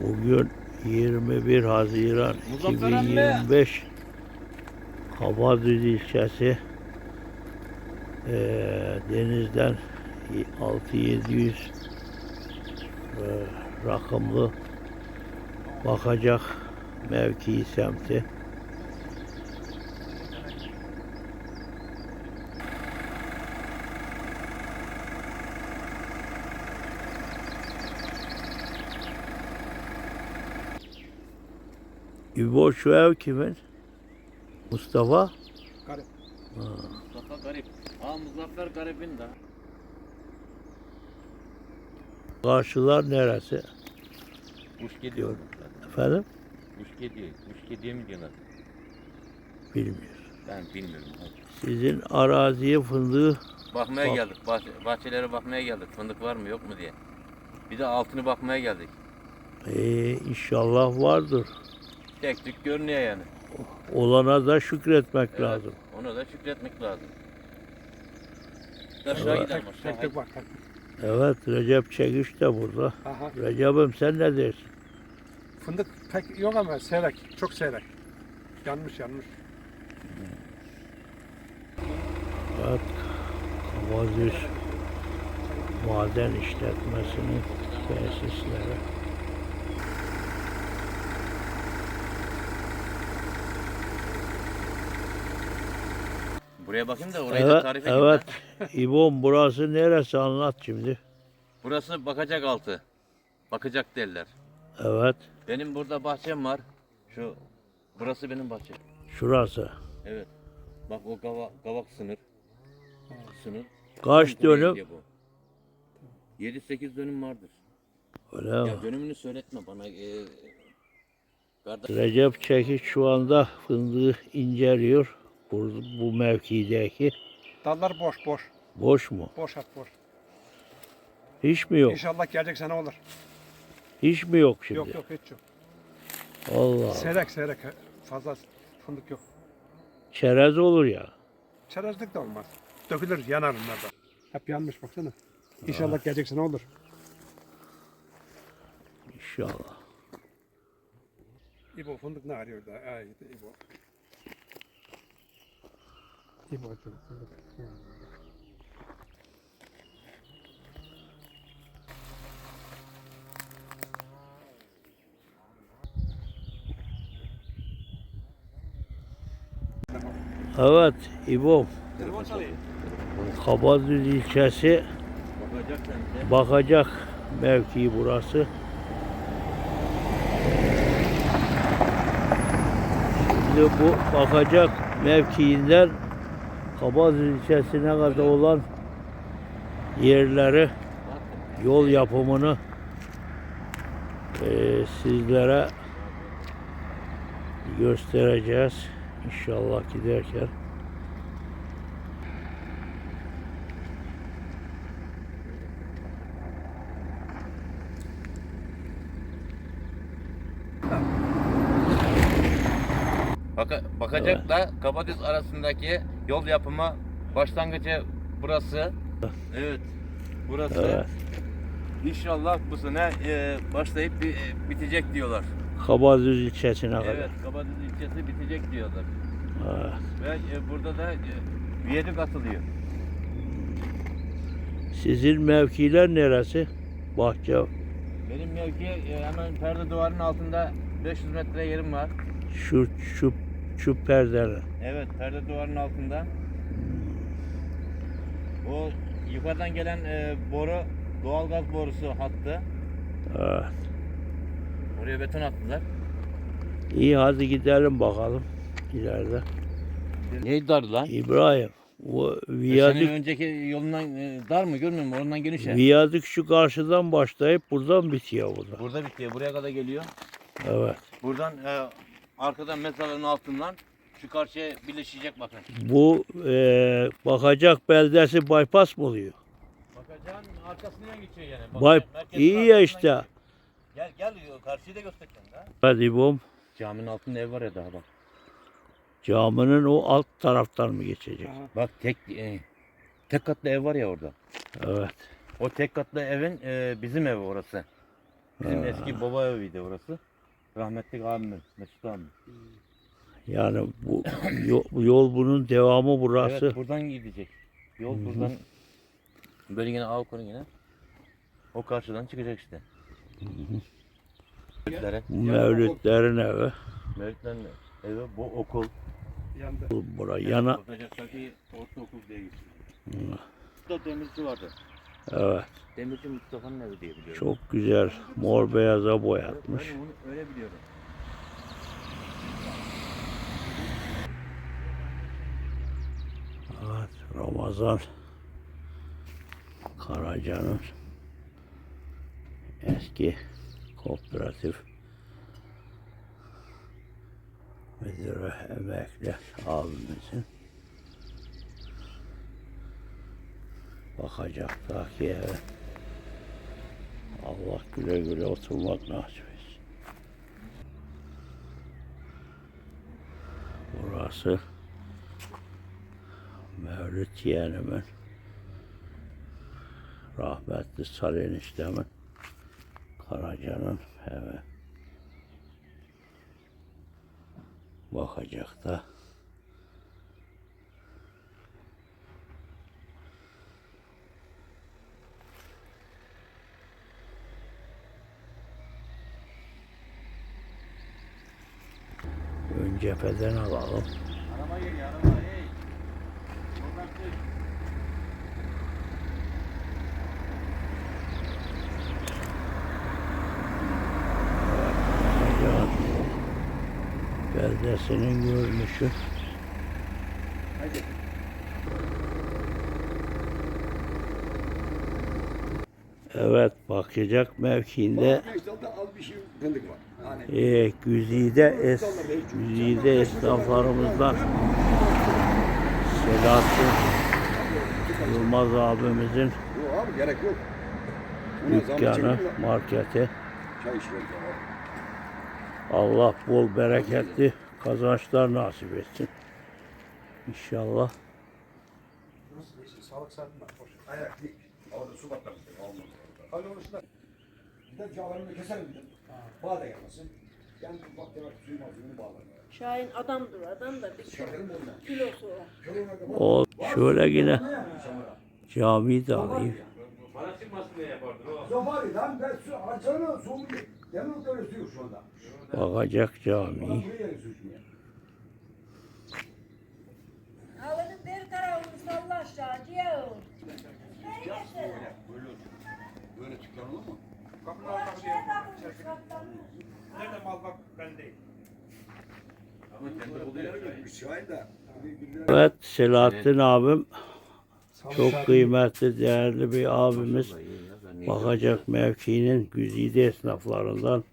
Bugün 21 Haziran Muzaffer emmi. 2025 Kabadüz ilçesi eee, denizden 6700 eee, rakımlı bakacak mevki semti. İbo şu ev kimin? Mustafa? Garip. Mustafa Garip. Aa Muzaffer Garip'in de. Karşılar neresi? Kuş gidiyor. Efendim? Kuş gidiyor. Kuş gidiyor mi diyorlar? Bilmiyorum. Ben bilmiyorum. Sizin araziye fındığı Bakmaya Bak. geldik. Bahçe, bahçelere bakmaya geldik. Fındık var mı yok mu diye. Bir de altını bakmaya geldik. ee, inşallah vardır. Tek tük görünüyor yani. Olana da şükretmek Evet, lazım. Ona da şükretmek lazım. Aşağı Evet. gidelim aşağı. tek tek bak. tek. Evet Recep Çekiş de burada. Aha. Recep'im sen ne dersin? Fındık pek yok ama seyrek. Çok seyrek. Yanmış yanmış. Evet. Kavadüz Maden işletmesinin tesisleri. Buraya bakayım da orayı da Evet, tarif edeyim. evet. ben. İbom burası neresi anlat şimdi. Burası bakacak altı. Bakacak derler. Evet. Benim burada bahçem var. Şu burası benim bahçem. Şurası. Evet. Bak o gava, gavak sınır. Sınır. Kaç dönüm? gidiyor bu. 7-8 dönüm vardır. Öyle mi? Ya dönümünü söyletme bana. Ee, kardeş. Recep Çekiç şu anda fındığı inceliyor. Bu, bu mevkideki. Dallar boş boş. Boş mu? Boş at boş. Hiç mi yok? İnşallah gelecek sene olur. Hiç mi yok şimdi? Yok yok hiç yok. Allah. Seyrek seyrek. Fazla fındık yok. Çerez olur ya. Çerezlik de olmaz. Dökülür yanar bunlar da. Hep yanmış baksana. İnşallah gelecek sene olur. İnşallah. İbo fındık ne arıyor da? Ay İbo. İbo fındık. Evet İbom. Kabadüz ilçesi Bakacak sen de. bakacak mevki burası. Şimdi bu bakacak mevkiinden Kabadüz ilçesine kadar olan yerleri yol yapımını eee, sizlere göstereceğiz inşallah giderken. Baka, bakacakla Kabadüz arasındaki yol yapımı başlangıcı burası. Evet. Burası. Evet. İnşallah bu sene e, başlayıp bi- e, bitecek diyorlar. Kabadüz ilçesine kadar. Evet, Kabadüz ilçesi bitecek diyorlar. Evet. Ve e, burada da e, viyadük atılıyor. Sizin mevkiler neresi? Bahçe. Benim mevki e, hemen perde duvarının altında 500 metre yerim var. Şu şu şu perdeler. Evet, perde duvarının altında. O yukarıdan gelen e, boru doğalgaz borusu hattı. Evet. Oraya beton attılar. İyi hadi gidelim bakalım ileride. Neydi dar lan? İbrahim o Senin viyadük önceki yolundan e, dar mı görmüyor musun? Oradan geniş ya. viyadük şu karşıdan başlayıp buradan bitiyor burada. Burada bitiyor. Buraya kadar geliyor. Evet. Buradan e, arkadan mezarlığın altından şu karşıya birleşecek bakın. Bu eee, bakacak beldesi bypass mı oluyor? Bakacağın arkasından geçiyor yani. Bay, iyi ya işte. Gel gel karşıyı da göstereceğim daha. Hadi bom. Caminin altında ev var ya daha bak. Camının o alt taraftan mı geçecek? Aha. Bak tek e, tek katlı ev var ya orada. Evet. O tek katlı evin e, bizim evi orası. Bizim Ha. eski baba eviydi orası. Rahmetli abimin, Mesut abim. Yani bu yol, bu yol bunun devamı burası. Evet buradan gidecek. Yol buradan böyle yine Avuka'nın yine o karşıdan çıkacak işte. Mevlütlere, Mevlütlerin evi. Mevlütlerin evi bu okul. Yandı. Bu Bura yana. Ortaokul diye geçiyor. Burada demirci vardı. Evet. Demirci Mustafa'nın evi diye biliyorum. Çok güzel. Mor beyaza boyatmış. Ben onu öyle biliyorum. Evet. Ramazan Karaca'nın eski kooperatif müdürü emekli abimizin bakacaktaki eve Allah güle güle oturmak nasip etsin. Burası Mevlüt yeğenimin rahmetli Salih eniştemin Karaca'nın evi bakacak da cepheden alalım. Beldesinin görünüşü. Evet bakacak mevkiinde şey e, Güzide es Güzide esnaflarımızdan Selahattin Yılmaz abimizin dükkanı, marketi. Çay içiyoruz abi. Allah bol bereketli kazançlar nasip etsin. İnşallah. Sağlık. Hoş. Ayak değil. Orada su batlamış. Olmaz. Onu şuna. Gider cağlarını keserim dedim. Bağ da gelmesin. Yani bak demek suyun altını bağlar. Şahin adamdır adam da bir ondan? kilosu var. O şöyle yine de alayım. Para çıkmasın diye yapardı o. Zobari lan ben su açana soğuk. Yanım böyle su yok şu anda. Bakacak Bana camiyi. buraya su içmeye. Bir tarafını salla aşağı diyor. Beni getir. Böyle çıkarılır mı? Kapının Ulan arkası şeye diye. takılmış kaptanın. Nerede mal bak ben değil. Bir. Evet Selahattin abim çok kıymetli değerli bir abimiz. Bakacak mevkinin güzide esnaflarından.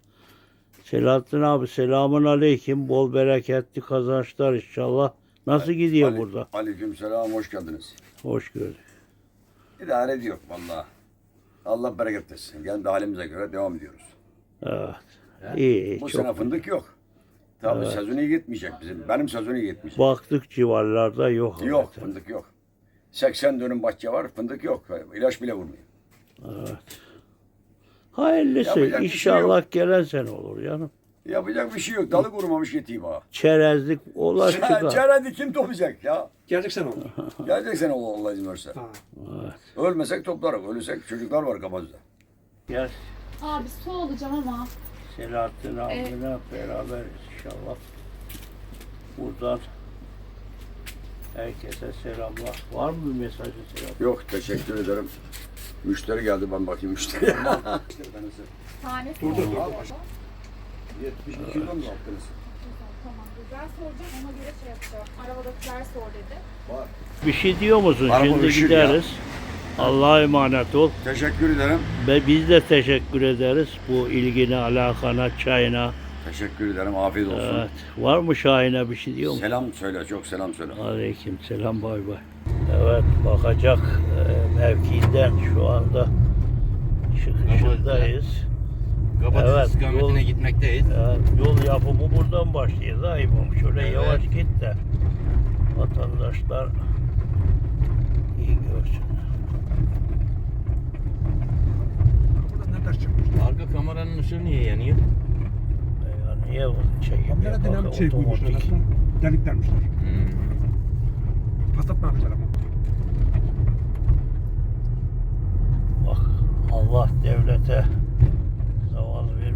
Selahattin abi selamun aleyküm. Bol bereketli kazançlar inşallah. Nasıl gidiyor burada? Aleyküm selam, hoş geldiniz. Hoş gördük. İdare ediyor valla. Allah bereket versin. Kendi halimize göre devam ediyoruz. Evet. İyi, iyi. Bu Çok sene fındık yok. Tabii Evet. sezonu iyi gitmeyecek bizim. Benim sezonu iyi gitmeyecek. baktık civarlarda yok. Yok hakikaten. fındık yok. 80 dönüm bahçe var fındık yok. İlaç bile vurmuyor. Evet. Hayırlısı. Yapacak şey İnşallah gelen sene olur canım. Yapacak bir şey yok. Dalı kurumamış yetiğim ha. Çerezlik ola çıkar. Çeredi kim toplayacak ya? Gelecek sene oldu. Gelecek sene Allah, Allah izin verirse. Evet. Ölmesek toplarız. Ölürsek çocuklar var kafamızda. Gel Abi su alacağım ama Selahattin abine beraber inşallah. Buradan herkese selamlar. Var mı bir mesajı selam? Yok teşekkür ederim. Müşteri geldi ben bakayım müşteriye. tanesi Dur, dur, dur. Oldu. 72 kilo mu yaptınız? Tamamdır. Ben soracağım ona göre şey yapacağım. Arabadakiler sor dedi. Var. Bir şey diyor musun? Araba Şimdi üşür ya. gideriz. Allah'a emanet ol. Teşekkür ederim. Ve biz de teşekkür ederiz bu ilgine, alakana, çayına. Teşekkür ederim. Afiyet olsun. Evet. Var mı Şahin'e bir şey diyor mu? Selam söyle. Çok selam söyle. Aleyküm selam bay bay. Evet bakacak e, mevkiinden şu anda çıkışındayız. Kapatıcı Evet, istikametine yol- gitmekteyiz. Evet, yol yapımı buradan başlıyor daimum. Şöyle Evet. yavaş git de vatandaşlar iyi görsün. Buradan nereden Ders çıkmış. Arka kameranın ışığı niye yanıyor? Ya niye bunu çekip Kamera yapak dinamik şey koymuşlar hatta. Delik vermişler. Hmm. Patlatmamışlar ama. Bak Allah devlete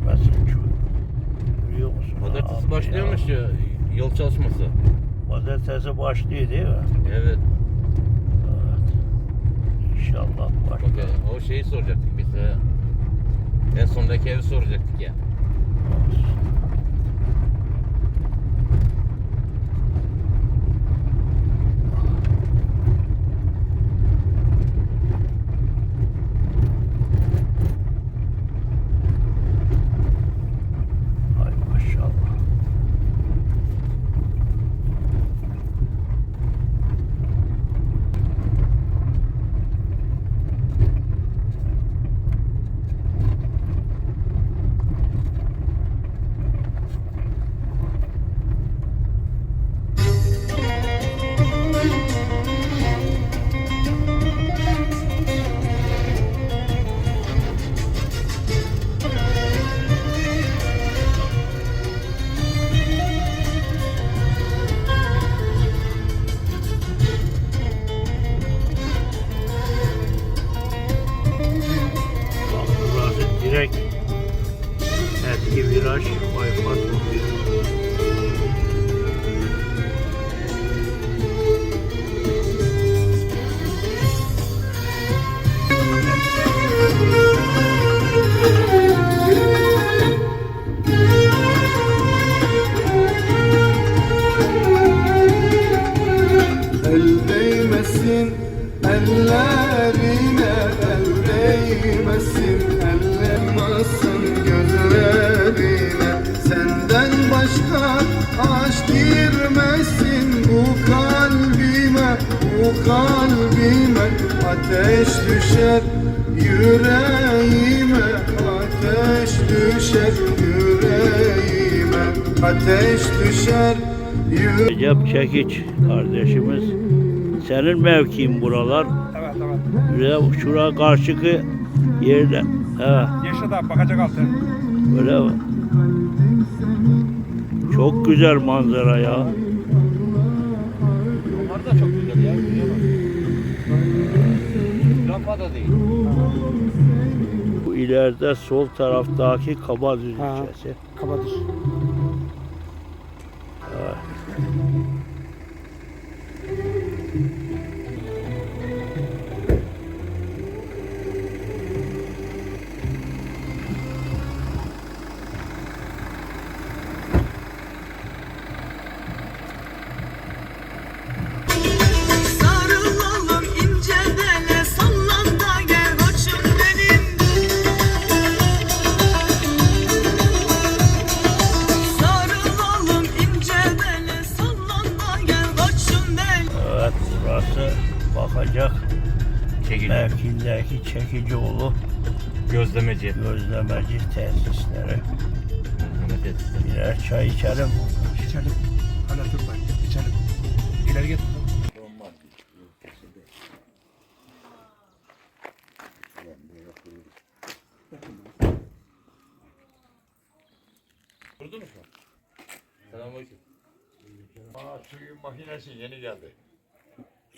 vermesin. Şu- musun? Pazartesi başlıyormuş ya yol çalışması. Pazartesi başlıyor değil mi? Evet. Evet. İnşallah Bak başlar. o şeyi soracaktık biz. En sondaki evi soracaktık ya. Ay El değmesin ellerine El değmesin ellemasın gözlerine. Senden başka aşk girmesin bu kalbime Bu kalbime. Ateş düşer yüreğime Ateş düşer yüreğime. Ateş düşer yüreğime. Recep Çekiç kardeşimiz. Senin mevkiin buralar. Evet evet. Şuraya, şura karşıki yerde. Evet. Da bakacak altı. Öyle mi? Çok güzel manzara ya. Onlar da çok güzel ya. Görüyor musun? Rampa da değil. Bu ileride sol taraftaki Kabadüz ilçesi. Kapadır. Çekicioğlu Gözlemeci. gözlemeci tesisleri. Gözlemeci. Birer çay içelim. İçelim. Hala dur bak. İçelim. İleri git. Vurdun mu? Selamünaleyküm. Suyun makinesi yeni geldi.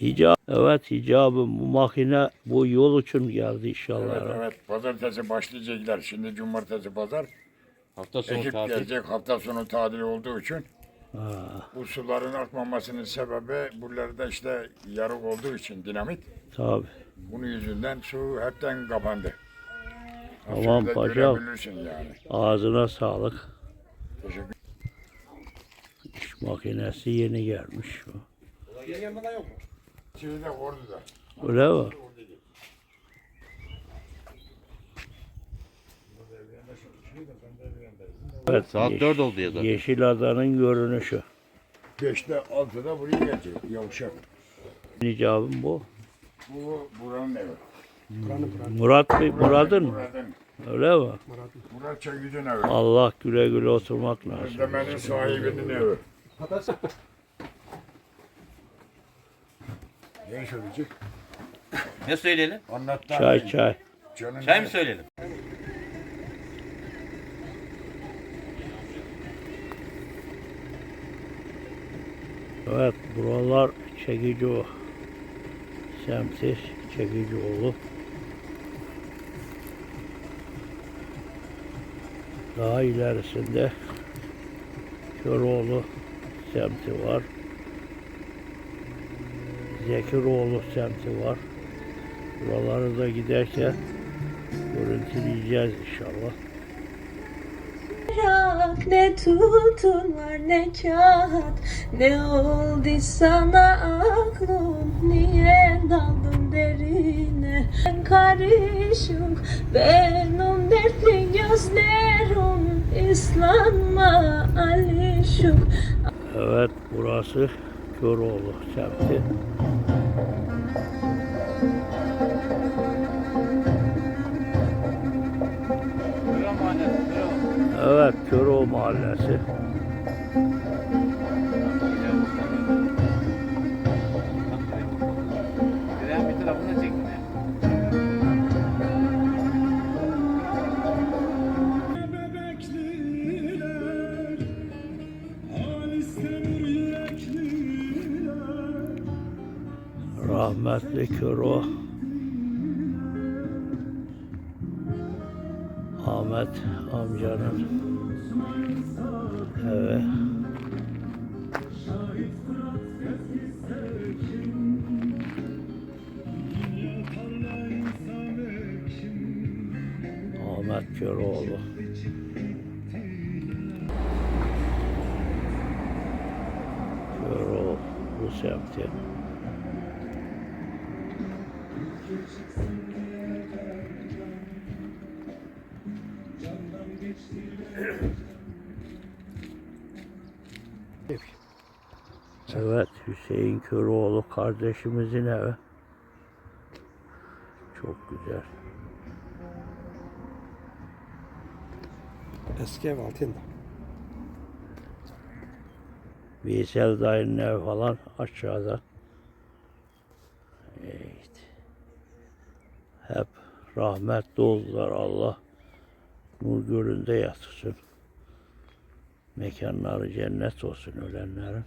Hicab, evet hicabım bu makine bu yol için geldi inşallah. Evet evet pazartesi başlayacaklar. Şimdi cumartesi pazar. Hafta sonu Ekip tatil. gelecek hafta sonu tatil olduğu için. Ha, Bu suların artmamasının sebebi buralarda işte yarık olduğu için dinamit. tabii. Bunun yüzünden su hepten kapandı. Tamam Şurada paşam. görebilirsin yani. Ağzına sağlık. Teşekkür İş makinesi yeni gelmiş. Yeni yanında yok mu? Şeyde Ordu'da. Öyle mi? Evet, Saat yeş- 4 oldu ya zaten. Yeşil Adanın görünüşü. Beşte altıda buraya gelecek. Yavşak. Nicabım bu. Bu buranın evi. Murat Bey, Murat'ın mı? Murat'ın. Öyle mi? Murat Çakıcı'nın evi. Allah güle güle oturmak lazım. Özlemenin sahibinin evi. Ne söyleyecek? Ne söyleyelim? Anlattı. Çay çay. Canım Çay mı söyleyelim? Evet buralar çekici o. Semtis çekici olup daha ilerisinde Köroğlu semti var. Zekiroğlu semti var. Buraları da giderken görüntüleyeceğiz inşallah. Merak, ne tutun var ne kağıt Ne oldu sana aklım Niye daldın derine Ben karışık Benim dertli gözlerim İslanma alışık Evet burası Köroğlu semti. Evet Köroğlu mahallesi. Rahmetli Köro Ahmet amcanın Ahmet Köroğlu. Köroğlu bu semti. Hüseyin Köroğlu kardeşimizin evi. Çok güzel. Eski ev altında. Veysel dayının evi falan aşağıda. Evet. Hep rahmetli oldular Allah. Nur gölünde yatırsın. Mekanları cennet olsun ölenlerin.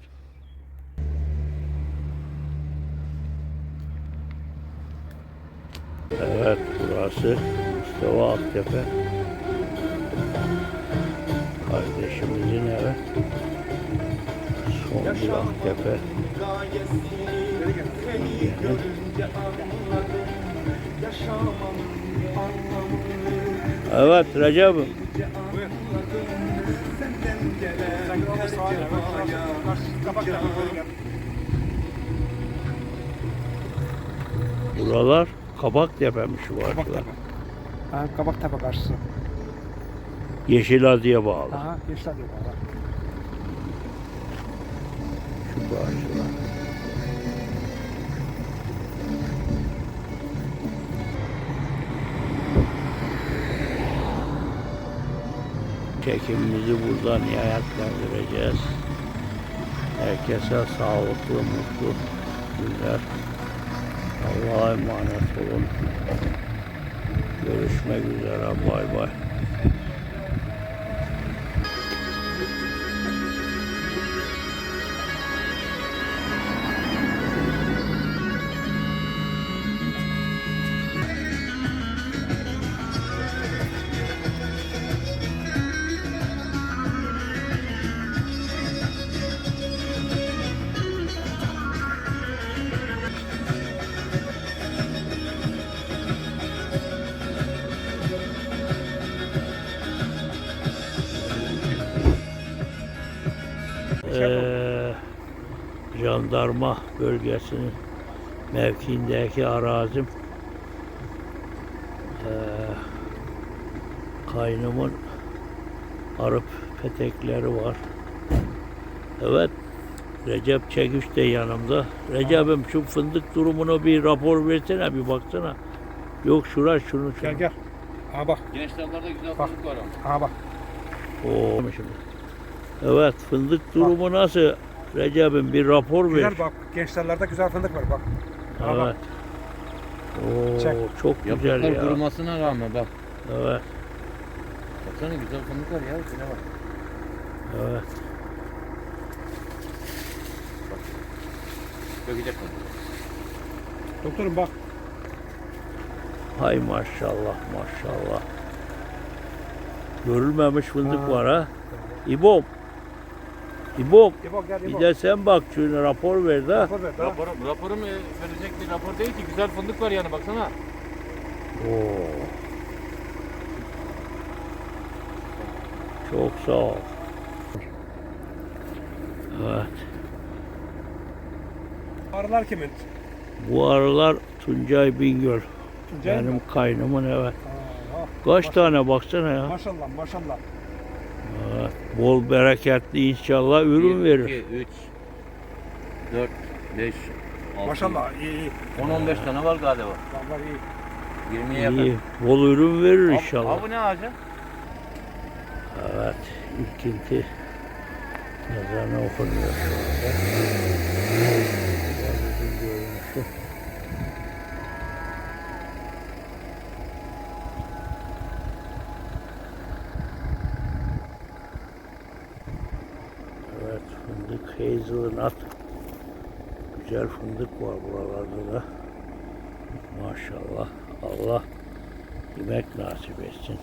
Evet burası Mustafa Aktepe. Kardeşimizin evi. Songül Aktepe. Evet Recep'im. Buralar kabak tepemiş var. Kabak tepe. Ha, kabak tepe karşısı. Yeşil bağlı. Aha, geçler diyor bana. Şu karşılar. Çekimimizi burada nihayetlendireceğiz. Herkese sağlıklı, mutlu günler. Allah'a emanet olun. Görüşmek üzere. Bay bay. Jandarma bölgesinin mevkiindeki arazim eee kaynımın arıp petekleri var. Evet Recep Çekiç de yanımda. Recep'im şu fındık durumuna bir rapor versene bir baksana. Yok şura şunu şunu. Gel gel. Aha bak. Gençlerlerde güzel Bak. fındık var ama. Aha bak. Oo, şimdi. Evet fındık durumu nasıl? Recep'im bir rapor ver. Güzel bak. Gençlerlerde güzel fındık var bak. Aha bak. Evet. Oo, Çek. çok güzel Yapraklar ya. kurumasına rağmen bak. Evet, Baksana güzel fındık var ya. Şuna bak. evet. Bak Dökecek mi? Doktorum bak. Hay maşallah maşallah. Görülmemiş fındık Ha. var ha. İbom. İbom. İbo gel Bir İbo. de sen bak şuna rapor ver de. Rapor ver, tamam. Raporum, e, verecek bir rapor değil ki. Güzel fındık var yani baksana. Oo. Çok sağ ol. Evet. Arılar kimin? Bu aralar Tuncay Bingöl. Tuncay Benim mı? kaynımın evet. Aa, Kaç tane baksana ya. Maşallah maşallah. Bol bereketli inşallah ürün verir. 2, 3, 4, 5, 6, Maşallah iyi iyi. 10-15 tane var galiba. Vallahi iyi. 20'ye yakın. İyi. Bol ürün verir Abi- inşallah. Abi bu ne ağacı? Evet. İlkinti yazanı okunuyor şu anda. Fındık hazelnut. Güzel fındık var buralarda da. Maşallah. Allah yemek nasip etsin.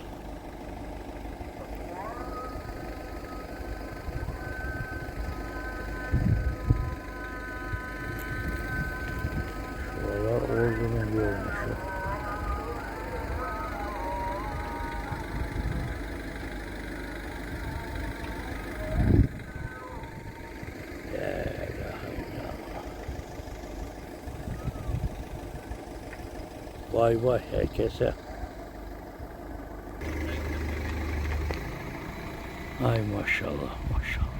Vay vay herkese. Ay maşallah maşallah.